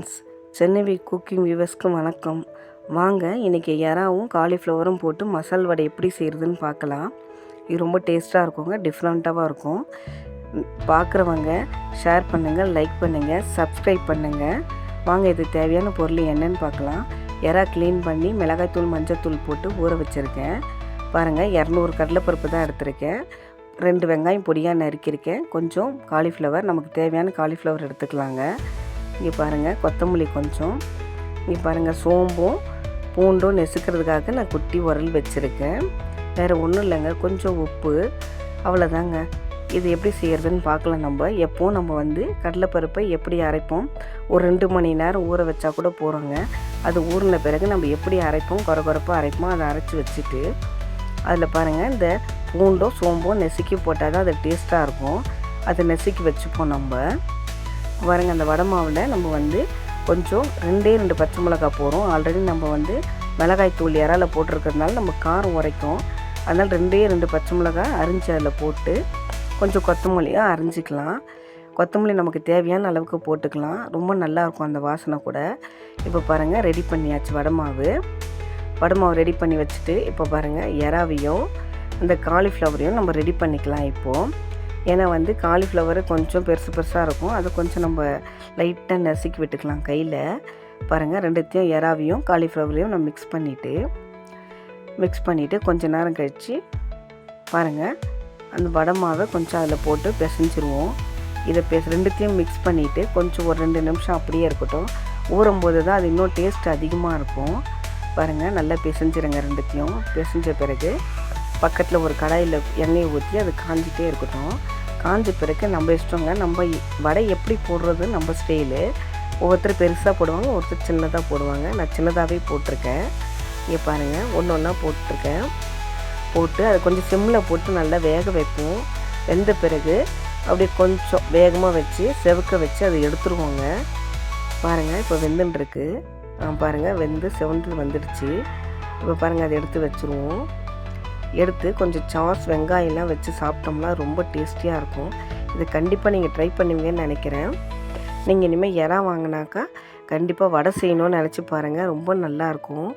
Friends Chennai cooking வியூவர்ஸ்க்கு வணக்கம். வாங்க இன்றைக்கி எறாவும் காலிஃப்ளவரும் போட்டு மசால் வடை எப்படி செய்கிறதுன்னு பார்க்கலாம். இது ரொம்ப டேஸ்ட்டாக இருக்குங்க டிஃப்ரெண்ட்டாகவும் இருக்கும். பார்க்குறவங்க ஷேர் பண்ணுங்கள் லைக் பண்ணுங்கள் சப்ஸ்கிரைப் பண்ணுங்கள் வாங்க இது தேவையான பொருள் என்னன்னு பார்க்கலாம். எறா க்ளீன் பண்ணி மிளகாய்த்தூள் மஞ்சத்தூள் போட்டு ஊற வச்சுருக்கேன். பாருங்கள் இரநூறு கடலைப்பருப்பு தான் எடுத்திருக்கேன். ரெண்டு வெங்காயம் பொடியாக நறுக்கியிருக்கேன். கொஞ்சம் காலிஃப்ளவர் நமக்கு தேவையான காலிஃப்ளவர் எடுத்துக்கலாங்க. இங்கே பாருங்கள் கொத்தமல்லி கொஞ்சம். இங்கே பாருங்கள் சோம்பும் பூண்டும் நெசுக்கிறதுக்காக நான் குட்டி உரல் வச்சுருக்கேன். வேறு ஒன்றும் இல்லைங்க கொஞ்சம் உப்பு. அவ்வளோதாங்க இது எப்படி செய்கிறதுன்னு பார்க்கலாம் நம்ம. எப்போவும் நம்ம வந்து கடலைப்பருப்பை எப்படி அரைப்போம்? ஒரு ரெண்டு மணி நேரம் ஊற வச்சா கூட போகிறோங்க அது ஊறின பிறகு நம்ம எப்படி அரைப்போம்? குறை குறைப்பாக அரைப்போம்? அதை அரைச்சி வச்சுட்டு அதில் பாருங்கள் இந்த பூண்டோ சோம்போ நெசுக்கி போட்டால் தான் அது டேஸ்ட்டாக இருக்கும். அதை நெசுக்கி வச்சுப்போம் நம்ம. பாருங்கள் அந்த வடை மாவில் நம்ம வந்து கொஞ்சம் ரெண்டே ரெண்டு பச்சை மிளகாய் போகிறோம் ஆல்ரெடி நம்ம வந்து மிளகாய் தூள் இறால போட்டிருக்கிறதுனால நம்ம காரம் உரைக்கும். அதனால் ரெண்டே ரெண்டு பச்சை மிளகாய் அரிஞ்சு அதில் போட்டு கொஞ்சம் கொத்தமல்லியாக அரிஞ்சிக்கலாம். கொத்தமல்லி நமக்கு தேவையான அளவுக்கு போட்டுக்கலாம். ரொம்ப நல்லாயிருக்கும் அந்த வாசனை கூட. இப்போ பாருங்கள் ரெடி பண்ணியாச்சு வடை மாவு. வடை மாவு ரெடி பண்ணி வச்சுட்டு இப்போ பாருங்கள் இறாவையும் அந்த காலிஃப்ளவரையும் நம்ம ரெடி பண்ணிக்கலாம் இப்போது ஏன்னா வந்து காலிஃப்ளவர் கொஞ்சம் பெருசு பெருசாக இருக்கும். அதை கொஞ்சம் நம்ம லைட்டாக நசுக்கி விட்டுக்கலாம் கையில். பாருங்கள் ரெண்டுத்தையும் எறாவையும் காலிஃப்ளவரையும் நம்ம மிக்ஸ் பண்ணிவிட்டு மிக்ஸ் பண்ணிவிட்டு கொஞ்சம் நேரம் கழித்து பாருங்கள் அந்த வடை மாவை கொஞ்சம் அதில் போட்டு பிசைஞ்சிருவோம். இதை பெ ரெண்டுத்தையும் மிக்ஸ் பண்ணிவிட்டு கொஞ்சம் ஒரு ரெண்டு நிமிஷம் அப்படியே இருக்கட்டும். ஊறும்போது தான் அது இன்னும் டேஸ்ட் அதிகமாக இருக்கும். பாருங்கள் நல்லா பிசைஞ்சிருங்க ரெண்டுத்தையும். பிசைஞ்ச பிறகு பக்கத்தில் ஒரு கடாயில் எண்ணெயை ஊற்றி அது காஞ்சிட்டே இருக்கட்டும். காஞ்ச பிறகு நம்ம இஷ்டங்க நம்ம வடை எப்படி போடுறது நம்ம ஸ்டைலு ஒவ்வொருத்தர் பெருசாக போடுவாங்க ஒருத்தர் சின்னதாக போடுவாங்க. நான் சின்னதாகவே போட்டிருக்கேன். இங்கே பாருங்கள் ஒன்று ஒன்றா போட்டிருக்கேன். போட்டு அதை கொஞ்சம் சிம்மில் போட்டு நல்லா வேக வைப்போம். வெந்த பிறகு அப்படியே கொஞ்சம் வேகமாக வச்சு செவக்க வச்சு அதை எடுத்துருவோங்க. பாருங்கள் இப்போ வெந்துட்டுருக்கு பாருங்கள் வெந்து செவந்து வந்துடுச்சு. இப்போ பாருங்கள் அதை எடுத்து வச்சுருவோம். எடுத்து கொஞ்சம் சாஸ் வெங்காயம்லாம் வச்சு சாப்பிட்டோம்னா ரொம்ப டேஸ்டியாக இருக்கும். இது கண்டிப்பாக நீங்கள் ட்ரை பண்ணுவீங்கன்னு நினைக்கிறேன். நீங்கள் இனிமேல் இறா வாங்கினாக்கா கண்டிப்பாக வடை செய்யணும்னு நினச்சி பாருங்கள் ரொம்ப நல்லாயிருக்கும்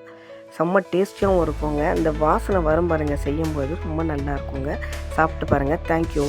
செம்ம டேஸ்டியாகவும் இருக்குங்க. அந்த வாசனை வரும் பாருங்கள் செய்யும்போது. ரொம்ப நல்லா இருக்குங்க. சாப்பிட்டு பாருங்கள் தேங்க்யூ